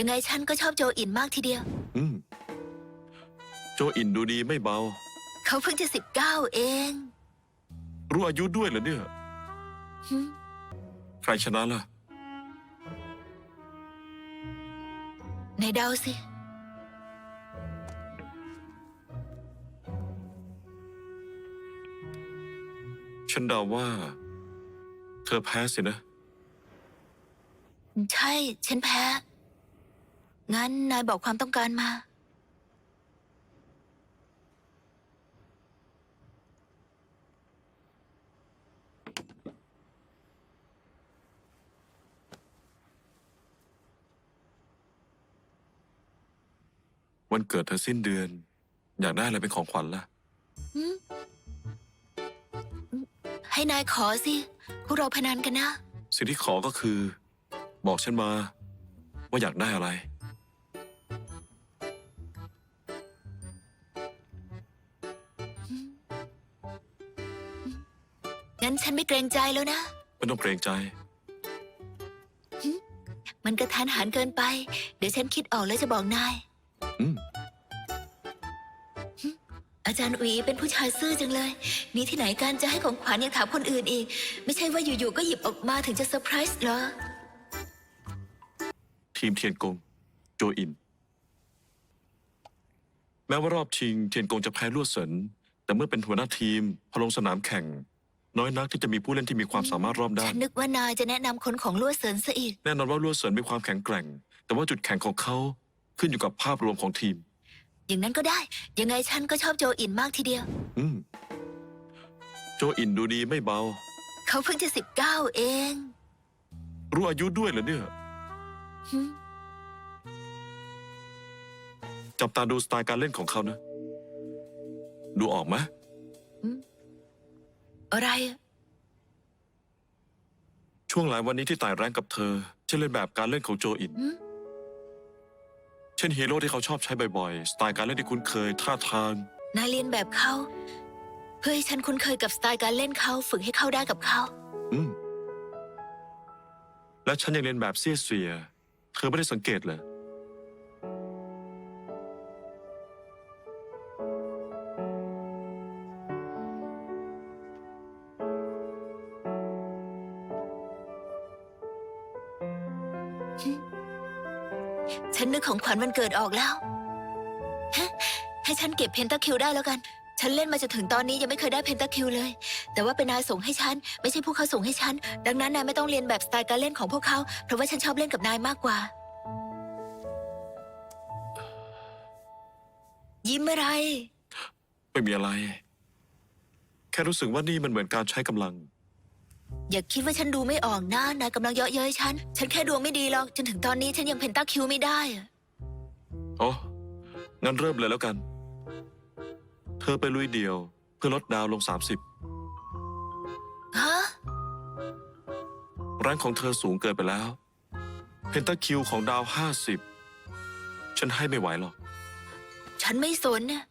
ยังไงฉันก็ชอบโจอินมากทีเดียว อืม โจอินดูดีไม่เบา เขาเพิ่งจะสิบเก้าเองรู้อายุด้วยเหรอเนี่ย หึใครชนะล่ะ ไหนเดาสิ ฉันเดาว่า เธอแพ้สินะ ใช่ ฉันแพ้ งั้นนายบอกความต้องการมา วันเกิดเธอสิ้นเดือน อยากได้อะไรเป็นของขวัญล่ะหืมให้นายขอสิ พวกเราพนันกันนะ สิ่งที่ขอก็คือ บอกฉันมา ว่าอยากได้อะไร งั้นฉันไม่เกรงใจแล้วนะ ไม่ต้องเกรงใจ มันกระทันหันเกินไป เดี๋ยวฉันคิดออกแล้วจะบอกนาย อืม อาจารย์อุ๋ยเป็นผู้ชายซื่อจังเลย มีที่ไหนกันจะให้ของขวัญยังถามคนอื่นอีก ไม่ใช่ว่าอยู่ๆก็หยิบออกมาถึงจะเซอร์ไพรส์เหรอ ทีมเทียนกง โจอิน แม้ว่ารอบชิงเทียนกงจะแพ้ลวดเสิน แต่เมื่อเป็นหัวหน้าทีมพอลงสนามแข่ง น้อยนักที่จะมีผู้เล่นที่มีความสามารถรอบด้าฉันนนึกว่านายจะแนะนำคนของลวดเสินซะอีก แน่นอนว่าลวดเสินมีความแข็งแกร่ง แต่ว่าจุดแข็งของเขาขึ้นอยู่กับภาพรวมของทีม อย่างนั้นก็ได้ ยังไงฉันก็ชอบโจอินมากทีเดียว อืมโจอินดูดีไม่เบา เขาเพิ่งจะสิบเก้าเองรู้อายุด้วยเหรอเนี่ย หึจับตาดูสไตล์การเล่นของเขานะ ดูออกไหมอะไรอะช่วงหลายวันนี้ที่ไต่แรงกับเธอฉันเล่นแบบการเล่นของโจอินหึเช่นฮีโร่ที่เขาชอบใช้บ่อยๆ สไตล์การเล่นที่คุ้นเคย ท่าทาง นายเรียนแบบเขา เพื่อให้ฉันคุ้นเคยกับสไตล์การเล่นเขาฝึกให้เข้าได้กับเขา อืม และฉันยังเรียนแบบเสียเสีย เธอไม่ได้สังเกตเลย ฉันนึกของขวัญวันเกิดออกแล้วฮะให้ฉันเก็บเพนตาคิวได้แล้วกัน ฉันเล่นมาจนถึงตอนนี้ยังไม่เคยได้เพนตาคิวเลย แต่ว่าเป็นนายส่งให้ฉัน ไม่ใช่พวกเขาส่งให้ฉัน ดังนั้นนายไม่ต้องเรียนแบบสไตล์การเล่นของพวกเขา เพราะว่าฉันชอบเล่นกับนายมากกว่า ยิ้มอะไร ไม่มีอะไร แค่รู้สึกว่านี่มันเหมือนการใช้กำลัง อย่าคิดว่าฉันดูไม่ออกนะนายกำลังเยาะเย้ยฉัน ฉันแค่ดวงไม่ดีหรอก จนถึงตอนนี้ฉันยังเพนตาคิวไม่ได้อะอ๋องั้นเริ่มเลยแล้วกัน เธอไปลุยเดียว เพื่อลดดาวลง ฮะ 30แรงของเธอสูงเกินไปแล้ว เพนตาคิวของดาว 50 ฉันให้ไม่ไหวหรอก ฉันไม่สนนะ